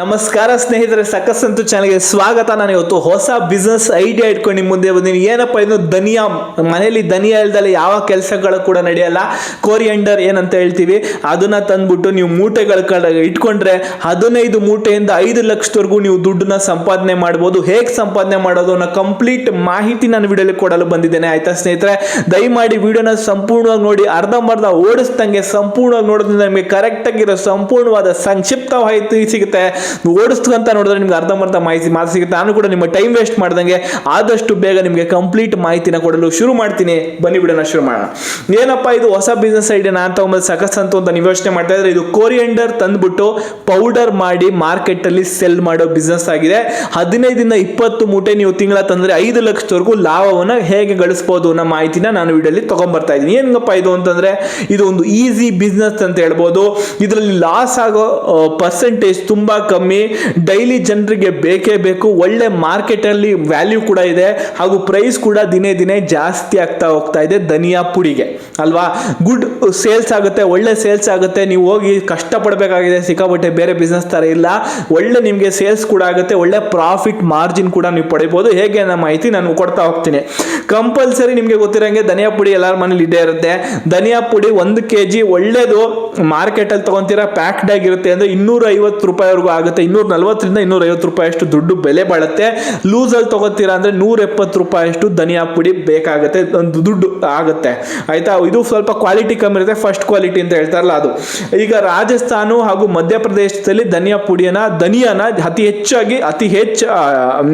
ನಮಸ್ಕಾರ ಸ್ನೇಹಿತರೆ ಸಕಸಂತು ಚಾನಲ್ಗೆ ಸ್ವಾಗತ. ನಾನು ಇವತ್ತು ಹೊಸ ಬಿಸ್ನೆಸ್ ಐಡಿಯಾ ಇಟ್ಕೊಂಡು ನಿಮ್ಮ ಮುಂದೆ ಬಂದೀನಿ. ಏನಪ್ಪ ಇನ್ನು ಧನಿಯಾ. ಮನೆಯಲ್ಲಿ ಧನಿಯಾ ಇಲ್ದಲೆ ಯಾವ ಕೆಲಸಗಳು ಕೂಡ ನಡೆಯಲ್ಲ. ಕೋರಿಯಂಡರ್ ಏನಂತ ಹೇಳ್ತೀವಿ. ಅದನ್ನ ತಂದ್ಬಿಟ್ಟು ನೀವು ಮೂಟೆಗಳ ಕಡೆ ಇಟ್ಕೊಂಡ್ರೆ ಹದಿನೈದು ಮೂಟೆಯಿಂದ ಐದು ಲಕ್ಷದವರೆಗೂ ನೀವು ದುಡ್ಡನ್ನ ಸಂಪಾದನೆ ಮಾಡ್ಬೋದು. ಹೇಗೆ ಸಂಪಾದನೆ ಮಾಡೋದು ಅನ್ನೋ ಕಂಪ್ಲೀಟ್ ಮಾಹಿತಿ ನಾನು ವಿಡಿಯೋಲಿ ಕೊಡಲು ಬಂದಿದ್ದೇನೆ. ಆಯ್ತಾ ಸ್ನೇಹಿತರೆ? ದಯಮಾಡಿ ವಿಡಿಯೋನ ಸಂಪೂರ್ಣವಾಗಿ ನೋಡಿ. ಅರ್ಧಂಬರ್ಧ ಓಡಿಸ್ದಂಗೆ ಸಂಪೂರ್ಣವಾಗಿ ನೋಡೋದ್ರಿಂದ ನಿಮಗೆ ಕರೆಕ್ಟಾಗಿರೋ ಸಂಪೂರ್ಣವಾದ ಸಂಕ್ಷಿಪ್ತ ಮಾಹಿತಿ ಸಿಗುತ್ತೆ. ಓಡಿಸ್ಕೊಂತ ನೋಡಿದ್ರೆ ನಿಮ್ಗೆ ಅರ್ಧಂಬರ್ಧ ಮಾಹಿತಿ ಮಾತು ಸಿಗುತ್ತೆ. ನಾನು ಕೂಡ ನಿಮ್ಮ ಟೈಮ್ ವೇಸ್ಟ್ ಮಾಡ್ದಂಗೆ ಆದಷ್ಟು ಬೇಗ ನಿಮಗೆ ಕಂಪ್ಲೀಟ್ ಮಾಹಿತಿನ ಕೊಡಲು ಶುರು ಮಾಡ್ತೀನಿ. ಬನ್ನಿ ಬಿಡೋಣ ಶುರು ಮಾಡೋಣ. ಏನಪ್ಪ ಇದು ಹೊಸ ಬಿಸ್ನೆಸ್ ಐಡಿಯಾ ನಾನು ತಗೊಂಬಂದು ಸಕಸ್ ಅಂತ ಅಂತ ನೀವು ಯೋಚನೆ ಮಾಡ್ತಾ ಇದ್ರೆ ಇದು ಕೋರಿಯಂಡರ್ ತಂದ್ಬಿಟ್ಟು ಪೌಡರ್ ಮಾಡಿ ಮಾರ್ಕೆಟ್ ಅಲ್ಲಿ ಸೆಲ್ ಮಾಡೋ ಬಿಸ್ನೆಸ್ ಆಗಿದೆ. ಹದಿನೈದಿಂದ ಇಪ್ಪತ್ತು ಮೂಟೆ ನೀವು ತಿಂಗಳ ತಂದ್ರೆ ಐದು ಲಕ್ಷದವರೆಗೂ ಲಾಭವನ್ನು ಹೇಗೆ ಗಳಿಸ್ಬೋದು ಅನ್ನೋ ಮಾಹಿತಿನ ನಾನು ವಿಡಿಯೋಲಿ ತಗೊಂಡ್ಬರ್ತಾ ಇದ್ದೀನಿ. ಏನಪ್ಪ ಇದು ಅಂತಂದ್ರೆ ಇದು ಒಂದು ಈಸಿ ಬಿಸ್ನೆಸ್ ಅಂತ ಹೇಳ್ಬೋದು. ಇದರಲ್ಲಿ ಲಾಸ್ ಆಗೋ ಪರ್ಸೆಂಟೇಜ್ ತುಂಬಾ ಕಮ್ಮಿ ಡೈಲಿ ಜನರಿಗೆ ಬೇಕೇ ಬೇಕು, ಒಳ್ಳೆ ಮಾರ್ಕೆಟ್ ಅಲ್ಲಿ ವ್ಯಾಲ್ಯೂ ಕೂಡ ಇದೆ ಹಾಗೂ ಪ್ರೈಸ್ ಕೂಡ ದಿನೇ ದಿನೇ ಜಾಸ್ತಿ ಆಗ್ತಾ ಹೋಗ್ತಾ ಇದೆ ಧನಿಯಾ ಪುಡಿಗೆ, ಅಲ್ವಾ? ಗುಡ್ ಸೇಲ್ಸ್ ಆಗುತ್ತೆ, ಒಳ್ಳೆ ಸೇಲ್ಸ್ ಆಗುತ್ತೆ, ನೀವು ಹೋಗಿ ಕಷ್ಟಪಡಬೇಕಾಗಿದೆ, ಸಿಕ್ಕಾಪಟ್ಟೆ ಬೇರೆ ಬಿಸ್ನೆಸ್ ಥರ ಇಲ್ಲ, ಒಳ್ಳೆ ನಿಮಗೆ ಸೇಲ್ಸ್ ಕೂಡ ಆಗುತ್ತೆ, ಒಳ್ಳೆ ಪ್ರಾಫಿಟ್ ಮಾರ್ಜಿನ್ ಕೂಡ ನೀವು ಪಡಿಬೋದು, ಹೇಗೆ ಅನ್ನೋ ಮಾಹಿತಿ ನಾನು ಕೊಡ್ತಾ ಹೋಗ್ತೀನಿ. ಕಂಪಲ್ಸರಿ ನಿಮಗೆ ಗೊತ್ತಿರೋಂಗೆ ಧನಿಯಾ ಪುಡಿ ಎಲ್ಲರ ಮನೇಲಿ ಇದೇ ಇರುತ್ತೆ. ಧನಿಯಾ ಪುಡಿ ಒಂದು ಕೆ ಜಿ ಒಳ್ಳೇದು ಮಾರ್ಕೆಟಲ್ಲಿ ತೊಗೊತೀರಾ ಪ್ಯಾಕ್ಡ್ ಆಗಿರುತ್ತೆ ಅಂದರೆ ಇನ್ನೂರ ಐವತ್ತು ರೂಪಾಯಿವರೆಗೂ ಆಗುತ್ತೆ. ಇನ್ನೂರ ನಲ್ವತ್ತರಿಂದ ಇನ್ನೂರ ಐವತ್ತು ರೂಪಾಯಿ ಅಷ್ಟು ದುಡ್ಡು ಬೆಲೆ ಬಾಳುತ್ತೆ. ಲೂಸಲ್ಲಿ ತೊಗೋತೀರಾ ಅಂದರೆ ನೂರ ಎಪ್ಪತ್ತು ರೂಪಾಯಿ ಅಷ್ಟು ಧನಿಯಾ ಪುಡಿ ಬೇಕಾಗುತ್ತೆ. ಒಂದು ದುಡ್ಡು ಆಗುತ್ತೆ. ಆಯಿತಾ? ಇದು ಸ್ವಲ್ಪ ಕ್ವಾಲಿಟಿ ಕಮ್ಮಿ ಇರುತ್ತೆ. ಫಸ್ಟ್ ಕ್ವಾಲಿಟಿ ಅಂತ ಹೇಳ್ತಾರಲ್ಲ ಅದು. ಈಗ ರಾಜಸ್ಥಾನ ಹಾಗೂ ಮಧ್ಯಪ್ರದೇಶದಲ್ಲಿ ಧನಿಯಾ ಪುಡಿಯನ್ನ, ಧನಿಯಾನ ಅತಿ ಹೆಚ್ಚಾಗಿ, ಅತಿ ಹೆಚ್ಚು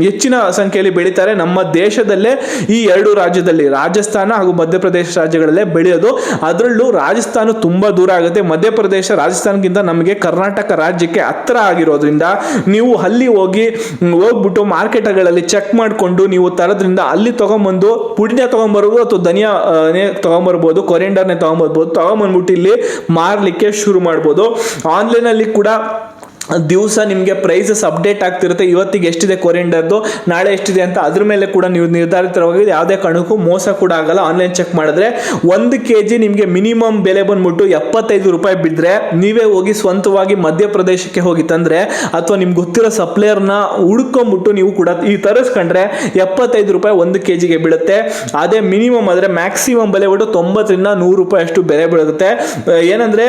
ಹೆಚ್ಚಿನ ಸಂಖ್ಯೆಯಲ್ಲಿ ಬೆಳೀತಾರೆ ನಮ್ಮ ದೇಶದಲ್ಲೇ ಈ ಎರಡು ರಾಜ್ಯದಲ್ಲಿ. ರಾಜಸ್ಥಾನ ಹಾಗೂ ಮಧ್ಯಪ್ರದೇಶ ರಾಜ್ಯಗಳಲ್ಲೇ ಬೆಳೆಯೋದು. ಅದರಲ್ಲೂ ರಾಜಸ್ಥಾನ ತುಂಬಾ ದೂರ ಆಗುತ್ತೆ. ಮಧ್ಯಪ್ರದೇಶ ರಾಜಸ್ಥಾನಕ್ಕಿಂತ ನಮಗೆ ಕರ್ನಾಟಕ ರಾಜ್ಯಕ್ಕೆ ಹತ್ರ ಆಗಿರೋದ್ರಿಂದ ನೀವು ಅಲ್ಲಿ ಹೋಗಿ ಹೋಗ್ಬಿಟ್ಟು ಮಾರ್ಕೆಟ್ಗಳಲ್ಲಿ ಚೆಕ್ ಮಾಡಿಕೊಂಡು ನೀವು ತರೋದ್ರಿಂದ ಅಲ್ಲಿ ತೊಗೊಂಬಂದು ಪುಡಿನ ತೊಗೊಂಬರ್ಬೋದು ಅಥವಾ ಧನಿಯಾ ತೊಗೊಂಬರ್ಬೋದು ನೇ ತಗೊಂಬರ್ಬೋದು ಕೊರಿಯಂಡರ್ನೇ ತಗೊಂಬರ್ಬೋದು, ತಗೊಂಬಂದ್ಬಿಟ್ಟು ಇಲ್ಲಿ ಮಾರಲಿಕ್ಕೆ ಶುರು ಮಾಡ್ಬೋದು. ಆನ್ಲೈನಲ್ಲಿ ಕೂಡ ದಿವಸ ನಿಮಗೆ ಪ್ರೈಸಸ್ ಅಪ್ಡೇಟ್ ಆಗ್ತಿರುತ್ತೆ. ಇವತ್ತಿಗೆ ಎಷ್ಟಿದೆ ಕೊರಿಂಡರ್ದು ನಾಳೆ ಎಷ್ಟಿದೆ ಅಂತ ಅದ್ರ ಮೇಲೆ ಕೂಡ ನೀವು ನಿರ್ಧಾರಿತವಾಗಿ ಯಾವುದೇ ಕಣಕ್ಕೂ ಮೋಸ ಕೂಡ ಆಗಲ್ಲ. ಆನ್ಲೈನ್ ಚೆಕ್ ಮಾಡಿದ್ರೆ ಒಂದು ಕೆ ಜಿ ನಿಮಗೆ ಮಿನಿಮಮ್ ಬೆಲೆ ಬಂದ್ಬಿಟ್ಟು ಎಪ್ಪತ್ತೈದು ರೂಪಾಯಿ ಬಿದ್ದರೆ ನೀವೇ ಹೋಗಿ ಸ್ವಂತವಾಗಿ ಮಧ್ಯಪ್ರದೇಶಕ್ಕೆ ಹೋಗಿ ತಂದರೆ ಅಥವಾ ನಿಮ್ಗೆ ಗೊತ್ತಿರೋ ಸಪ್ಲೈಯರ್ನ ಹುಡ್ಕೊಂಬಿಟ್ಟು ನೀವು ಕೂಡ ಈ ತರಿಸ್ಕೊಂಡ್ರೆ ಎಪ್ಪತ್ತೈದು ರೂಪಾಯಿ ಒಂದು ಕೆ ಜಿಗೆ ಬೀಳುತ್ತೆ. ಅದೇ ಮಿನಿಮಮ್ ಆದರೆ ಮ್ಯಾಕ್ಸಿಮಮ್ ಬೆಲೆ ಬಿಟ್ಟು ತೊಂಬತ್ತರಿಂದ ನೂರು ರೂಪಾಯಿ ಅಷ್ಟು ಬೆಲೆ ಬೀಳುತ್ತೆ. ಏನಂದರೆ ಏನಂದ್ರೆ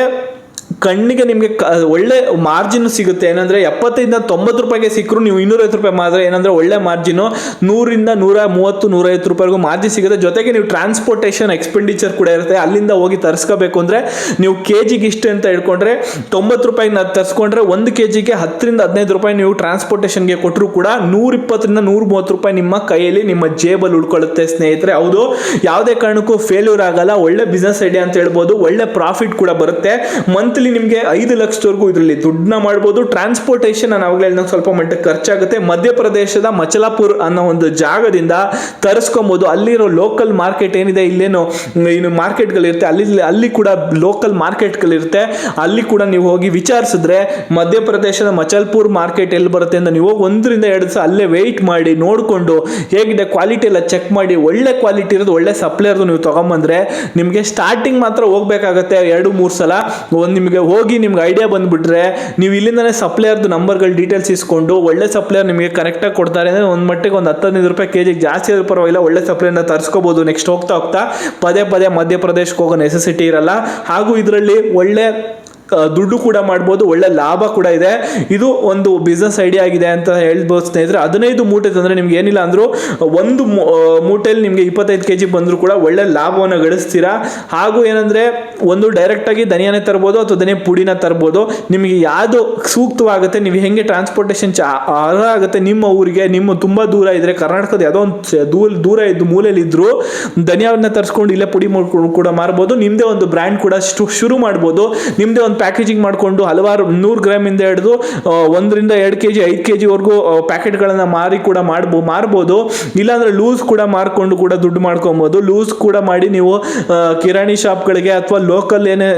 ಕಣ್ಣಿಗೆ ನಿಮಗೆ ಒಳ್ಳೆ ಮಾರ್ಜಿನ್ ಸಿಗುತ್ತೆ. ಏನಂದ್ರೆ ಎಪ್ಪತ್ತರಿಂದ ತೊಂಬತ್ತು ರೂಪಾಯಿಗೆ ಸಿಕ್ಕರು ನೀವು ಇನ್ನೂರೈವತ್ತು ರೂಪಾಯಿ ಮಾತ್ರ, ಏನಂದ್ರೆ ಒಳ್ಳೆ ಮಾರ್ಜಿನು ನೂರಿಂದ ನೂರ ಮೂವತ್ತು, ನೂರೈವತ್ತು ರೂಪಾಯಿಗೂ ಮಾರ್ಜಿನ್ ಸಿಗುತ್ತೆ. ಜೊತೆಗೆ ನೀವು ಟ್ರಾನ್ಸ್ಪೋರ್ಟೇಷನ್ ಎಕ್ಸ್ಪೆಂಡಿಚರ್ ಕೂಡ ಇರುತ್ತೆ. ಅಲ್ಲಿಂದ ಹೋಗಿ ತರಿಸ್ಕೋಬೇಕು ಅಂದ್ರೆ ನೀವು ಕೆ ಜಿಗೆ ಇಷ್ಟು ಅಂತ ಹೇಳ್ಕೊಂಡ್ರೆ ತೊಂಬತ್ತು ರೂಪಾಯಿಗೆ ನಾವು ತರಿಸ್ಕೊಂಡ್ರೆ ಒಂದು ಕೆ ಜಿಗೆ ಹತ್ತರಿಂದ ಹದಿನೈದು ರೂಪಾಯಿ ನೀವು ಟ್ರಾನ್ಸ್ಪೋರ್ಟೇಷನ್ಗೆ ಕೊಟ್ಟರು ಕೂಡ ನೂರಿಪ್ಪತ್ತರಿಂದ ನೂರ ಮೂವತ್ತು ರೂಪಾಯಿ ನಿಮ್ಮ ಕೈಯಲ್ಲಿ ನಿಮ್ಮ ಜೇಬಲ್ಲಿ ಉಳ್ಕೊಳ್ಳುತ್ತೆ ಸ್ನೇಹಿತರೆ. ಹೌದು, ಯಾವುದೇ ಕಾರಣಕ್ಕೂ ಫೇಲ್ಯೂರ್ ಆಗಲ್ಲ. ಒಳ್ಳೆ ಬಿಸ್ನೆಸ್ ಐಡಿಯಾ ಅಂತ ಹೇಳ್ಬೋದು. ಒಳ್ಳೆ ಪ್ರಾಫಿಟ್ ಕೂಡ ಬರುತ್ತೆ. ಮಂತ್ಲಿ ನಿಮಗೆ ಐದು ಲಕ್ಷದವರೆಗೂ ಇದರಲ್ಲಿ ದುಡ್ಡನ್ನ ಮಾಡ್ಬೋದು. ಟ್ರಾನ್ಸ್ಪೋರ್ಟೇಷನ್ ನಾನು ಆವಾಗಲೇ ಸ್ವಲ್ಪ ಮಟ್ಟಕ್ಕೆ ಖರ್ಚಾಗುತ್ತೆ. ಮಧ್ಯಪ್ರದೇಶದ ಮಚಲಾಪುರ್ ಅನ್ನೋ ಒಂದು ಜಾಗದಿಂದ ತರಿಸ್ಕೊಬೋದು. ಅಲ್ಲಿರೋ ಲೋಕಲ್ ಮಾರ್ಕೆಟ್ ಏನಿದೆ, ಇಲ್ಲೇನು ಏನು ಮಾರ್ಕೆಟ್ಗಳಿರುತ್ತೆ ಅಲ್ಲಿ ಅಲ್ಲಿ ಕೂಡ ಲೋಕಲ್ ಮಾರ್ಕೆಟ್ಗಳಿರುತ್ತೆ ಅಲ್ಲಿ ಕೂಡ ನೀವು ಹೋಗಿ ವಿಚಾರಿಸಿದ್ರೆ ಮಧ್ಯಪ್ರದೇಶದ ಮಚಲ್ಪುರ್ ಮಾರ್ಕೆಟ್ ಎಲ್ಲಿ ಬರುತ್ತೆ ಅಂತ ನೀವು ಹೋಗಿ ಒಂದರಿಂದ ಎರಡು ದಿವಸ ಅಲ್ಲೇ ವೆಯ್ಟ್ ಮಾಡಿ, ನೋಡಿಕೊಂಡು ಹೇಗಿದೆ ಕ್ವಾಲಿಟಿ ಎಲ್ಲ ಚೆಕ್ ಮಾಡಿ, ಒಳ್ಳೆ ಕ್ವಾಲಿಟಿ ಇರೋದು, ಒಳ್ಳೆ ಸಪ್ಲೈಯರ್ದು ನೀವು ತೊಗೊಂಬಂದ್ರೆ ನಿಮಗೆ ಸ್ಟಾರ್ಟಿಂಗ್ ಮಾತ್ರ ಹೋಗ್ಬೇಕಾಗತ್ತೆ ಎರಡು, ಮೂರು ಸಲ. ಒಂದು ನಿಮಗೆ ಹೋಗಿ ನಿಮ್ಗೆ ಐಡಿಯಾ ಬಂದುಬಿಟ್ರೆ ನೀವು ಇಲ್ಲಿಂದನೇ ಸಪ್ಲೈಯರ್ದು ನಂಬರ್ಗಳು ಡೀಟೇಲ್ಸ್ ಇಸ್ಕೊಂಡು ಒಳ್ಳೆ ಸಪ್ಲೈಯರ್ ನಿಮಗೆ ಕರೆಕ್ಟಾಗಿ ಕೊಡ್ತಾರೆ ಅಂದರೆ ಒಂದು ಮಟ್ಟಿಗೆ ಒಂದು ಹತ್ತೈದು ರೂಪಾಯಿ ಕೆ ಜಿಗೆ ಜಾಸ್ತಿ ಆದರೂ ಪರವಾಗಿಲ್ಲ, ಒಳ್ಳೆ ಸಪ್ಲೈನ ತರಿಸ್ಕೋಬೋದು ನೆಕ್ಸ್ಟ್ ಹೋಗ್ತಾ ಹೋಗ್ತಾ ಪದೇ ಪದೇ ಮಧ್ಯಪ್ರದೇಶಕ್ಕೆ ಹೋಗೋ ನೆಸೆಸಿಟಿ ಇರಲ್ಲ. ಹಾಗೂ ಇದರಲ್ಲಿ ಒಳ್ಳೆ ದುಡ್ಡು ಕೂಡ ಮಾಡ್ಬೋದು, ಒಳ್ಳೆ ಲಾಭ ಕೂಡ ಇದೆ. ಇದು ಒಂದು ಬಿಸ್ನೆಸ್ ಐಡಿಯಾ ಆಗಿದೆ ಅಂತ ಹೇಳ್ಬೋದು ಸ್ನೇಹಿತರೆ. ಹದಿನೈದು ಮೂಟೆ ತಂದರೆ ನಿಮ್ಗೆ ಏನಿಲ್ಲ ಅಂದರೂ, ಒಂದು ಮೂಟೆಯಲ್ಲಿ ನಿಮಗೆ ಇಪ್ಪತ್ತೈದು ಕೆ ಜಿ ಬಂದರೂ ಕೂಡ ಒಳ್ಳೆ ಲಾಭವನ್ನು ಗಳಿಸ್ತೀರಾ? ಹಾಗೂ ಏನಂದರೆ, ಒಂದು ಡೈರೆಕ್ಟಾಗಿ ಧನಿಯಾನೇ ತರ್ಬೋದು ಅಥವಾ ಧನಿಯಾ ಪುಡಿನ ತರ್ಬೋದು. ನಿಮಗೆ ಯಾವುದು ಸೂಕ್ತವಾಗುತ್ತೆ, ನೀವು ಹೆಂಗೆ ಟ್ರಾನ್ಸ್ಪೋರ್ಟೇಷನ್ ಚಾ ಆಗುತ್ತೆ ನಿಮ್ಮ ಊರಿಗೆ, ನಿಮ್ಮ ತುಂಬ ದೂರ ಇದ್ದರೆ ಕರ್ನಾಟಕದ ಯಾವುದೋ ಒಂದು ದೂರ ದೂರ ಇದ್ದು ಮೂಲೆಯಲ್ಲಿ ಇದ್ದರೂ ಧನಿಯಾವನ್ನ ತರಿಸ್ಕೊಂಡು ಇಲ್ಲೇ ಪುಡಿ ಮಾಡ್ಕೊಂಡು ಕೂಡ ಮಾರ್ಬೋದು. ನಿಮ್ಮದೇ ಒಂದು ಬ್ರ್ಯಾಂಡ್ ಕೂಡ ಶುರು ಮಾಡ್ಬೋದು. ನಿಮ್ಮದೇ ಒಂದು ಪ್ಯಾಕೇಜಿಂಗ್ ಮಾಡಿಕೊಂಡು ಹಲವಾರು ನೂರು ಗ್ರಾಮಿಂದ ಹಿಡಿದು ಒಂದರಿಂದ ಎರಡು ಕೆ ಜಿ ಐದು ಕೆ ಜಿವರೆಗೂ ಪ್ಯಾಕೆಟ್ಗಳನ್ನು ಮಾರಿ ಕೂಡ ಮಾಡ್ಬೋ, ಮಾರ್ಬೋದು. ಇಲ್ಲಾಂದರೆ ಲೂಸ್ ಕೂಡ ಮಾರ್ಕೊಂಡು ಕೂಡ ದುಡ್ಡು ಮಾಡ್ಕೊಬೋದು. ಲೂಸ್ ಕೂಡ ಮಾಡಿ ನೀವು ಕಿರಾಣಿ ಶಾಪ್ಗಳಿಗೆ ಅಥವಾ ಲೋಕಲ್ ಏನೇ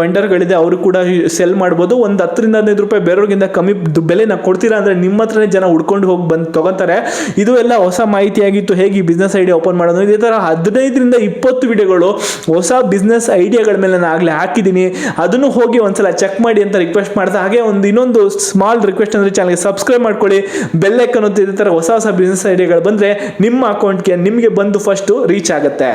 ವೆಂಡರ್ಗಳಿದೆ ಅವರು ಕೂಡ ಸೆಲ್ ಮಾಡ್ಬೋದು. ಒಂದು ಹತ್ತರಿಂದ ಹದಿನೈದು ರೂಪಾಯಿ ಬೇರೆಯವ್ರಿಗಿಂತ ಕಮ್ಮಿ ಬೆಲೆ ಬೆಲೆನ ಕೊಡ್ತೀರಾ ಅಂದರೆ ನಿಮ್ಮ ಹತ್ರನೇ ಜನ ಹುಡ್ಕೊಂಡು ಹೋಗಿ ಬಂದು ತೊಗೊತಾರೆ. ಇದು ಎಲ್ಲ ಹೊಸ ಮಾಹಿತಿಯಾಗಿತ್ತು. ಹೇಗೆ ಈ ಬಿಸ್ನೆಸ್ ಐಡಿಯಾ ಓಪನ್ ಮಾಡೋದು? ಇದೇ ಥರ ಹದಿನೈದರಿಂದ ಇಪ್ಪತ್ತು ವಿಡಿಯೋಗಳು ಹೊಸ ಬಿಸ್ನೆಸ್ ಐಡಿಯಾಗಳ ಮೇಲೆ ನಾನು ಆಗಲೇ ಹಾಕಿದ್ದೀನಿ. ಅದನ್ನು ಹೋಗಿ ಒಂದ್ಸಲ ಚೆಕ್ ಮಾಡಿ ಅಂತ ರಿಕ್ವೆಸ್ಟ್ ಮಾಡ್ತಾ ಹಾಗೆ ಒಂದು ಇನ್ನೊಂದು ಸ್ಮಾಲ್ ರಿಕ್ವೆಸ್ಟ್ ಅಂದರೆ ಚಾನಲ್ಗೆ ಸಬ್ಸ್ಕ್ರೈಬ್ ಮಾಡ್ಕೊಳ್ಳಿ. ಬೆಲ್ ಐಕನ್ ಅಂತ ಇದೇ ಥರ ಹೊಸ ಹೊಸ ಬಿಸ್ನೆಸ್ ಐಡಿಯಾಗಳು ಬಂದರೆ ನಿಮ್ಮ ಅಕೌಂಟ್ಗೆ ನಿಮಗೆ ಬಂದು ಫಸ್ಟು ರೀಚ್ ಆಗುತ್ತೆ.